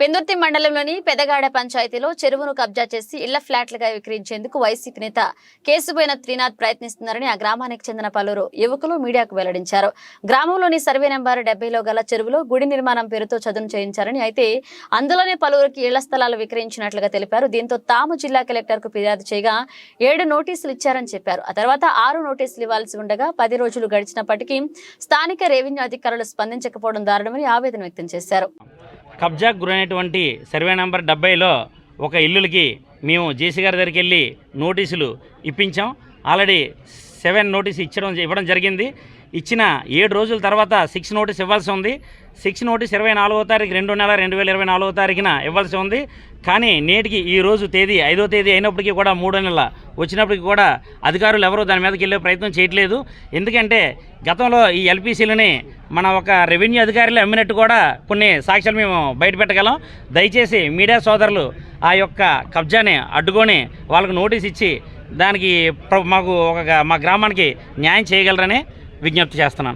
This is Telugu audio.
పెందుర్తి మండలంలోని పెదగాడ పంచాయతీలో చెరువును కబ్జా చేసి ఇళ్ళ ఫ్లాట్లుగా విక్రయించేందుకు వైసీపీ నేత కేసుబోయిన త్రినాథ్ ప్రయత్నిస్తున్నారని ఆ గ్రామానికి చెందిన పలువురు యువకులు మీడియాకు వెల్లడించారు. గ్రామంలోని సర్వే నెంబర్ డెబ్బైలో గల చెరువులో గుడి నిర్మాణం పేరుతో చదును చేయించారని అయితే అందులోనే పలువురికి ఇళ్ళ స్థలాలు విక్రయించినట్లుగా తెలిపారు. దీంతో తాము జిల్లా కలెక్టర్కు ఫిర్యాదు చేయగా ఏడు నోటీసులు ఇచ్చారని చెప్పారు. ఆ తర్వాత ఆరు నోటీసులు ఇవ్వాల్సి ఉండగా పది రోజులు గడిచినప్పటికీ స్థానిక రెవెన్యూ అధికారులు స్పందించకపోవడం దారుణమని ఆవేదన వ్యక్తం చేశారు. కబ్జాకు గురైనటువంటి సర్వే నెంబర్ డెబ్బైలో ఒక ఇల్లులకి మేము జేసీ గారి దగ్గరికి వెళ్ళి నోటీసులు ఇప్పించాం. ఆల్రెడీ సెవెన్ నోటీస్ ఇచ్చడం ఇవ్వడం జరిగింది. ఇచ్చిన ఏడు రోజుల తర్వాత సిక్స్ నోటీస్ ఇవ్వాల్సి ఉంది. సిక్స్ నోటీస్ ఇరవై నాలుగో తారీఖు రెండు నెల రెండు వేల ఇరవై నాలుగో తారీఖున ఇవ్వాల్సి ఉంది. కానీ నేటికి ఈ రోజు తేదీ ఐదో తేదీ అయినప్పటికీ కూడా మూడో నెల వచ్చినప్పటికీ కూడా అధికారులు ఎవరూ దాని మీదకి వెళ్ళే ప్రయత్నం చేయట్లేదు. ఎందుకంటే గతంలో ఈ ఎల్పిసిలని మన ఒక రెవెన్యూ అధికారులు అమ్మినట్టు కూడా కొన్ని సాక్ష్యాలు మేము బయటపెట్టగలం దయచేసి మీడియా సోదరులు ఆ యొక్క కబ్జాని అడ్డుకొని వాళ్ళకు నోటీస్ ఇచ్చి దానికి మాకు ఒక మా గ్రామానికి న్యాయం చేయగలరని విజ్ఞప్తి చేస్తున్నాను.